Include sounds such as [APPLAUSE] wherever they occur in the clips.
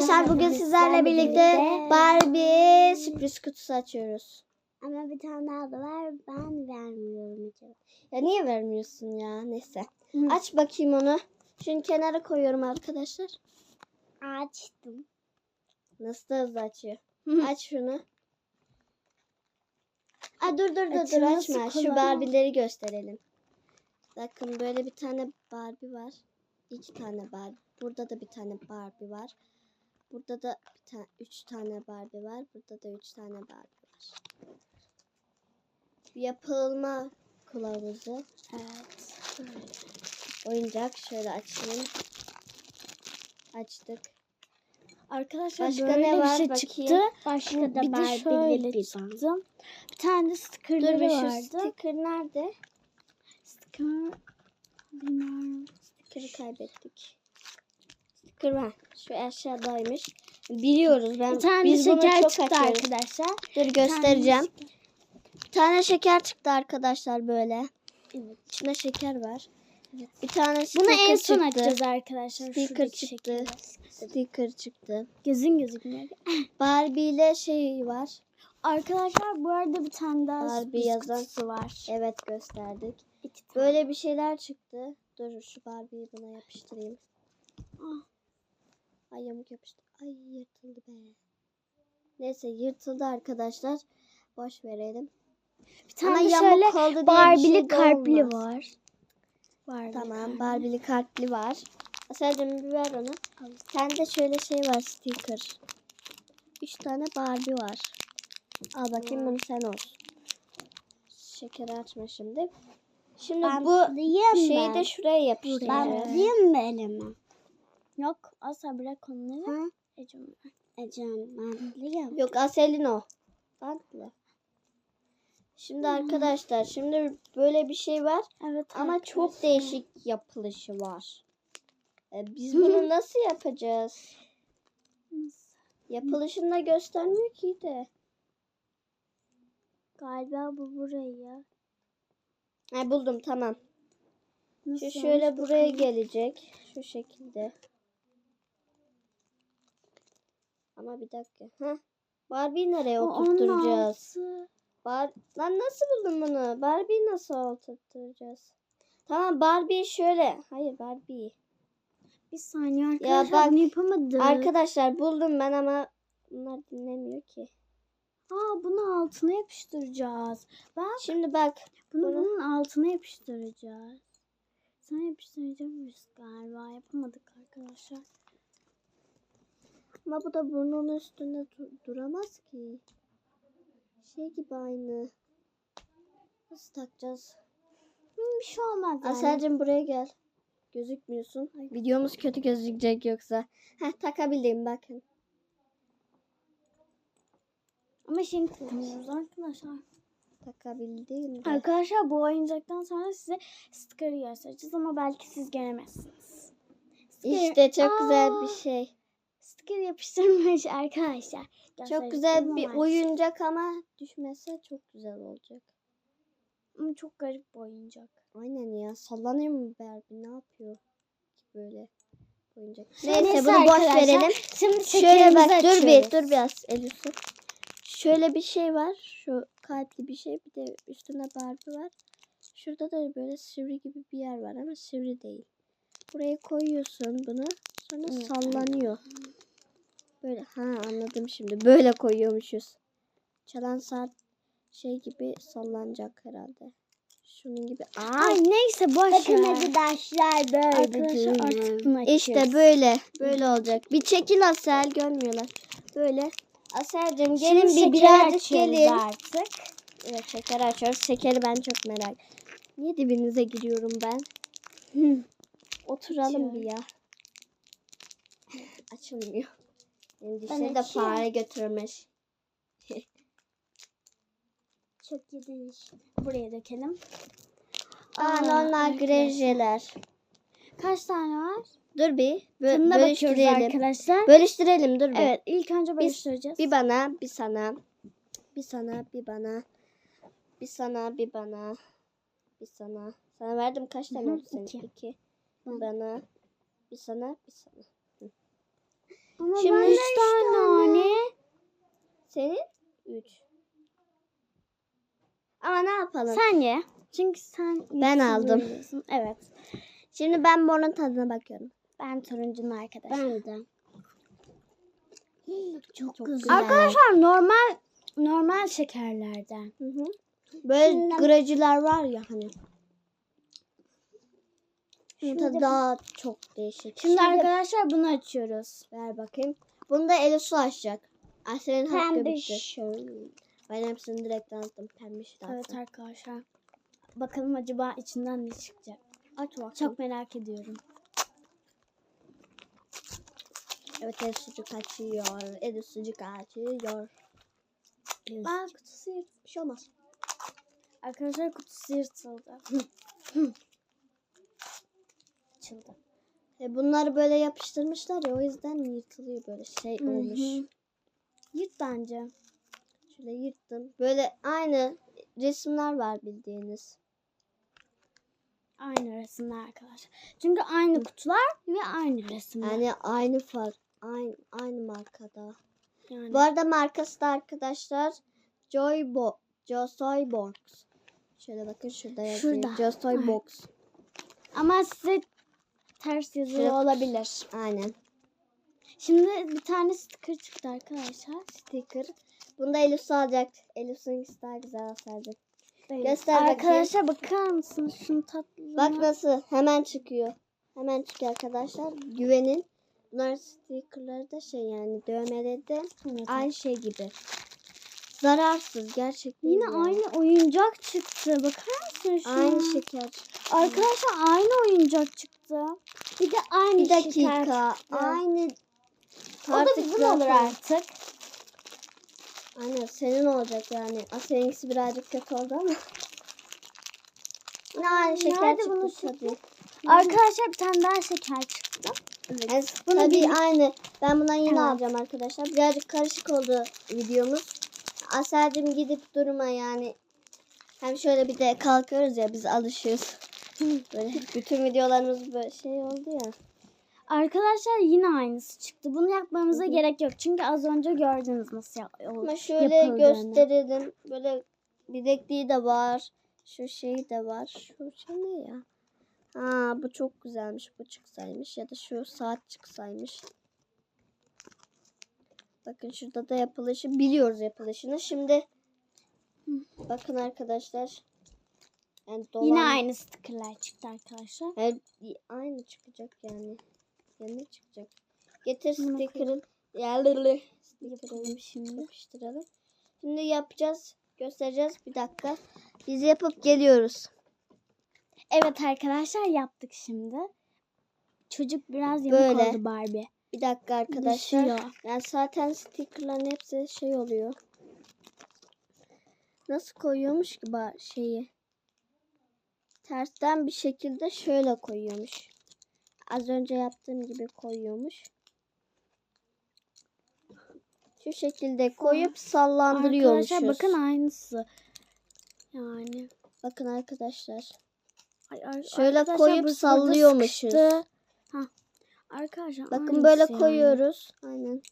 Arkadaşlar bugün sizlerle birlikte Barbie sürpriz kutusu açıyoruz. Ama bir tane daha da var. Ben vermiyorum. Ya niye vermiyorsun ya? Neyse. Aç bakayım onu. Şunu kenara koyuyorum arkadaşlar. Açtım. Nasıl da hızlı açıyor. Aç şunu. Aa, dur dur dur dur açma. Şu. Barbie'leri gösterelim. Bakın böyle bir tane Barbie var. İki tane Barbie. Burada da bir tane Barbie var. Burada da bir tane, üç tane Barbie var. Burada da üç tane Barbie var. Yapılma kılavuzu. Evet. Oyuncak şöyle açayım. Açtık. Arkadaşlar Başka böyle ne bir var şey bakayım? çıktı. Başka da Bir de şöyle bir çıktı. Bir tane de Dur stickerları bir şu vardı. sticker nerede? Sticker bilmiyorum. Sticker'ı kaybettik. Var. Şu aşağıdaymış. Biliyoruz. Ben Bir tane biz bunu şeker çok çıktı açıyoruz. arkadaşlar. Dur göstereceğim. Bir tane şeker çıktı arkadaşlar böyle. Evet. İçinde şeker var. Evet. Bir tane Bunu sticker en son çıktı. açacağız arkadaşlar. Sticker çıktı. şekeri. Sticker çıktı. Gözün gözükmüyor. Barbie ile şey var. Arkadaşlar bu arada bir tane daha Barbie yazan- var. Evet gösterdik. Böyle bir şeyler çıktı. Dur şu Barbie'yi buna yapıştırayım. Ah. Ay yamuk yapıştı. Ay yırtıldı be. Neyse yırtıldı arkadaşlar. Boş verelim. Bir tane Ama yamuk şöyle Barbie'li şey kalpli var. Barbie Tamam. Barbie'li kalpli var. Aselcim bir ver onu. Sende şöyle şey var sticker. Üç tane Barbie var. Al bakayım bunu sen olsun. Şekeri açma şimdi. Şimdi Ben bu şeyi ben. de şuraya yapıştıracağız. Ben diyeyim mi elime? Yok asla bırak onları. Ha? Ecem. Ecem ben. Yok Aselin o. Bantlı. Şimdi arkadaşlar şimdi böyle bir şey var Evet ama çok arkadaşlar. değişik yapılışı var. E, biz bunu nasıl yapacağız? Yapılışını da göstermiyor ki de. Galiba bu buraya. Ha, buldum tamam. Nasıl Şu şöyle buraya gelecek. Şu şekilde. Ama bir dakika. Heh. Barbie'yi nereye oturtturacağız? Bar Lan nasıl buldun bunu? Barbie'yi nasıl oturtturacağız? Tamam Barbie şöyle. Hayır Barbie. Bir saniye arkadaşlar bak, bunu yapamadım. Arkadaşlar buldum ben ama bunlar dinlemiyor ki. Aa bunu altına yapıştıracağız. Bak Şimdi bak. bunu Bunu- bunun altına yapıştıracağız. Sen yapıştıracağız galiba. Yapamadık arkadaşlar. Ama bu da burnunun üstünde du- duramaz ki. Şey gibi aynı. Nasıl takacağız? Hı, bir şey olmaz yani. Aselcim buraya gel. Gözükmüyorsun. Videomuz kötü gözükecek yoksa. Heh takabildim bakın. Ama şimdi takmıyoruz arkadaşlar. Takabildim de. Arkadaşlar bu oyuncaktan sonra size sticker'ı göstereceğiz ama belki siz göremezsiniz. Sticker- İşte çok güzel Aa, bir şey. Sticker yapıştırmış [LAUGHS] arkadaşlar. Çok güzel bir oyuncak ama düşmese çok güzel olacak. Ama çok garip bir oyuncak. Aynen ya. Sallanıyor mu Barbie? Ne yapıyor ki böyle oyuncak? Neyse Neyse bunu boş verelim. Şimdi Şöyle bak dur bir açıyoruz. dur biraz Elif'im. Şöyle bir şey var. Şu kalpli bir şey. Bir de üstünde Barbie var. Şurada da böyle sivri gibi bir yer var ama sivri değil. Buraya koyuyorsun bunu. Sonra Evet. sallanıyor. Böyle ha anladım şimdi. Böyle koyuyormuşuz. Çalan saat şey gibi sallanacak herhalde. Şunun gibi. Ay, Ay neyse boş Bakın ver. arkadaşlar böyle Arkadaşlar artık bunu İşte böyle. Böyle olacak. Bir çekil Asel görmüyorlar. Böyle. Aselcim gelin bir birazcık gelin. artık. Evet şeker açıyoruz. Şekeri ben çok merak. Niye dibinize giriyorum ben? Oturalım bir ya. [LAUGHS] Açılmıyor. Benim dişleri de fare götürmüş. [LAUGHS] Çok yediniz. Buraya dökelim. Aa, Aa, normal grejeler. Kaç tane var? Dur bir. Bö- bakıyoruz bölüştürelim. arkadaşlar. Bölüştürelim dur bir. Evet ilk önce bölüştüreceğiz. Bir bana, bir sana. Bir sana, bir bana. Bir sana, bir bana. Bir sana. Sana verdim kaç tane oldu senin? iki. İki. Bana. Bir sana, bir sana. Ama Şimdi üç üç tane. tane. Senin 3. Ama ne yapalım? Sen ye. Çünkü sen Ben aldım. yiyorsun. Evet. Şimdi ben morun tadına bakıyorum. Ben turuncunun arkadaşım. Ben de. Çok, Çok güzel. güzel. Arkadaşlar normal normal şekerlerden. Hı hı. Böyle Şimdi- gracılar var ya hani. Şimdi- tadı daha çok değişik. Şimdi, arkadaşlar bunu açıyoruz. ver bakayım. Bunu da Elisu açacak. Asya'nın hakkı bitti. şöyle. Ben hepsini direkt aldım. Pembe şey Evet arkadaşlar. Bakalım acaba içinden ne çıkacak. Aç bakalım. Çok merak ediyorum. Evet Elisucuk açıyor. Elisucuk açıyor. Aa kutusu yırt. Bir şey olmaz. Arkadaşlar kutusu yırtıldı. [LAUGHS] Açıldı. E bunları böyle yapıştırmışlar ya o yüzden yırtılıyor böyle şey Hı hı. olmuş. Yırt bence. Şöyle yırttım. Böyle aynı resimler var bildiğiniz. Aynı resimler arkadaşlar. Çünkü aynı kutular ve aynı resimler. Yani aynı fark, aynı aynı markada. Yani. Bu arada markası da arkadaşlar Joybo, Josoy Box. Şöyle bakın şurada yazıyor. Şurada. Josoy. Box. Ama size ters yazılı Şöyle- olabilir. Aynen. Şimdi bir tane sticker çıktı arkadaşlar. Sticker. Bunu da Elif alacak. Elif'in daha güzel olsaydı. Benim. Göster bakayım. Arkadaşlar bakar mısınız şunun tatlılığına? Bak nasıl hemen çıkıyor. Hemen çıkıyor arkadaşlar. Güvenin. Bunlar stickerları da şey yani dövmeleri de Evet. aynı şey gibi. Zararsız gerçekten. Yine yani. aynı oyuncak çıktı. Bakar mısınız şuna? Aynı şeker. Arkadaşlar aynı oyuncak çıktı. Bir de aynı Bir şeker dakika. çıktı. Aynı O da bizim olur artık. Aynen senin olacak yani. Asya'nınkisi birazcık kötü oldu ama. Yine aynı şeker Nerede çıktı tabii. Arkadaşlar bir tane daha şeker çıktı. Yani Bunu tabii bil- aynı. Ben bundan yine Evet. alacağım arkadaşlar. Birazcık karışık oldu videomuz. Aselcim gidip durma yani. Hem şöyle bir de kalkıyoruz ya biz alışıyoruz. Böyle bütün videolarımız böyle şey oldu ya. Arkadaşlar yine aynısı çıktı. Bunu yapmamıza gerek yok. Çünkü az önce gördünüz nasıl yap- Ama şöyle yapıldığını. gösterelim. Böyle bilekliği de var. Şu şeyi de var. Şu şey ne ya? Ha bu çok güzelmiş. Bu çıksaymış. Ya da şu saat çıksaymış. Bakın şurada da yapılışı biliyoruz yapılışını. Şimdi bakın arkadaşlar. Yani dolan... Yine aynı stickerlar çıktı arkadaşlar. Evet, aynı çıkacak yani. Yani çıkacak. Getir sticker'ın. Yapalım Sticker'ını şimdi. yapıştıralım. Şimdi yapacağız. Göstereceğiz. Bir dakika. Biz yapıp geliyoruz. Evet arkadaşlar yaptık şimdi. Çocuk biraz yamuk Böyle. oldu Barbie. Bir dakika arkadaşlar. Düşüyor. Yani zaten stickerların hepsi şey oluyor. Nasıl koyuyormuş ki şeyi? Tersten bir şekilde şöyle koyuyormuş. Az önce yaptığım gibi koyuyormuş. Şu şekilde koyup sallandırıyormuşuz. Arkadaşlar bakın aynısı. Yani. Bakın arkadaşlar. Ay, ar- Şöyle arkadaşlar koyup sallıyormuşuz. Arkadaşlar Bakın böyle yani. koyuyoruz. Aynen.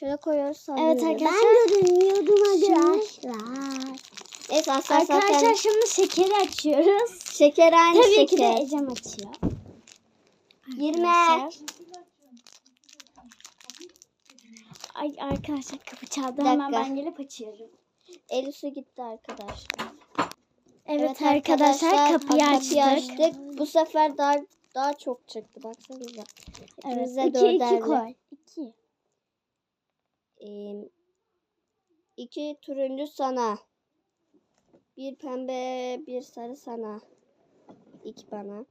Şöyle koyuyoruz sallıyoruz. Evet arkadaşlar. görünmüyordum Arkadaşlar. Neyse aslında Arkadaşlar zaten şimdi şekeri açıyoruz. şeker aynı Tabii ki de şeker. Ecem açıyor. Girme. Arkadaşlar. Ay arkadaşlar kapı çaldı. Hemen ben gelip açıyorum. Elif'e gitti arkadaşlar. Evet, arkadaşlar, kapıyı, açtık. Bu sefer daha daha çok çıktı. Baksanıza. Evet. Hepimize İki, iki koy. İki. Ee, iki turuncu sana. Bir pembe, bir sarı sana. İki bana.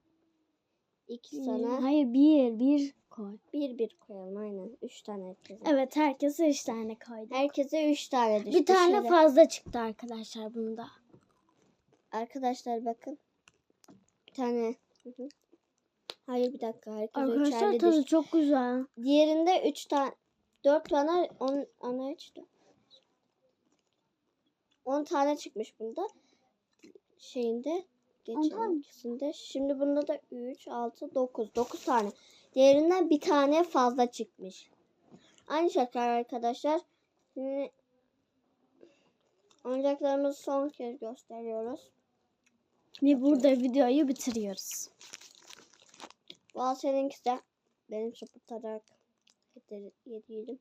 İki sana. Hayır bir. Bir koy. Bir bir koyalım aynen. Üç tane herkese. Evet herkese üç tane koyduk. Herkese üç tane düştü. Bir tane Şöyle. fazla çıktı arkadaşlar bunda. Arkadaşlar bakın. Bir tane. Hı hı. Hayır bir dakika. Herkese Arkadaşlar tadı düştü. çok güzel. Diğerinde üç tane. Dört tane. On, ona üç. dört. On tane çıkmış bunda. Şeyinde. On Geçen tane. ikisinde. Şimdi bunda da üç, altı, dokuz. Dokuz tane. Diğerinden bir tane fazla çıkmış. Aynı şeker arkadaşlar. Şimdi oyuncaklarımızı son kez gösteriyoruz. Ve burada videoyu bitiriyoruz. Bu Asel'inkisi de benim çapıtarak yediğim.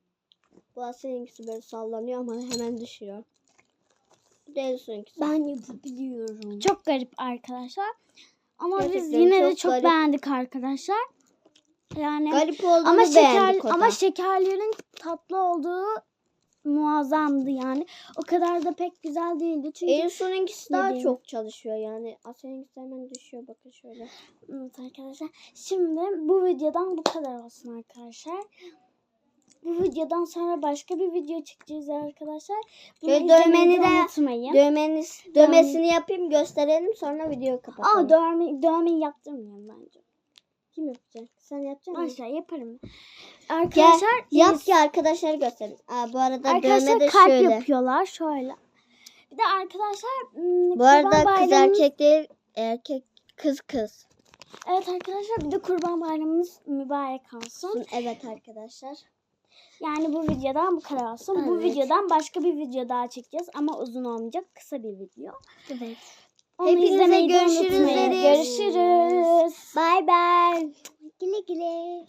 Bu Asel'inkisi böyle sallanıyor ama hemen düşüyor. Da Elsu'nunkisi. Ben yapabiliyorum. Çok garip arkadaşlar. Ama biz Gerçekten yine de çok çok garip. beğendik arkadaşlar. Yani Garip olduğunu ama şeker beğendik o da. ama şekerlerin tatlı olduğu muazzamdı yani. O kadar da pek güzel değildi çünkü Elsu'nunkisi daha Yediğim. çok çalışıyor yani. Asel'inkisi hemen düşüyor bakın şöyle. Evet arkadaşlar. Şimdi bu videodan bu kadar olsun arkadaşlar. Bu videodan sonra başka bir video çekeceğiz arkadaşlar. Bunu Şöyle dövmeni de unutmayın. Dövmeniz, dövmesini yapayım gösterelim sonra videoyu kapatalım. Aa dövme, dövmeyi yaptırmıyorum bence. Kim yapacak? Sen yapacak mısın? Başla yaparım. Gel, Arkadaşlar yap biz- ki arkadaşlar gösterin. Aa, bu arada arkadaşlar dövme de kalp şöyle. yapıyorlar şöyle. Bir de arkadaşlar Bu arada kız Bayramımız- erkek değil, erkek kız kız. Evet arkadaşlar bir de kurban bayramımız mübarek olsun. Evet arkadaşlar. Yani bu videodan bu kadar olsun. Bu Evet. videodan başka bir video daha çekeceğiz ama uzun olmayacak. Kısa bir video. Evet. Onu Hepinize izlemeyi görüşürüz unutmayın. Görüşürüz. Bay bay. Güle güle.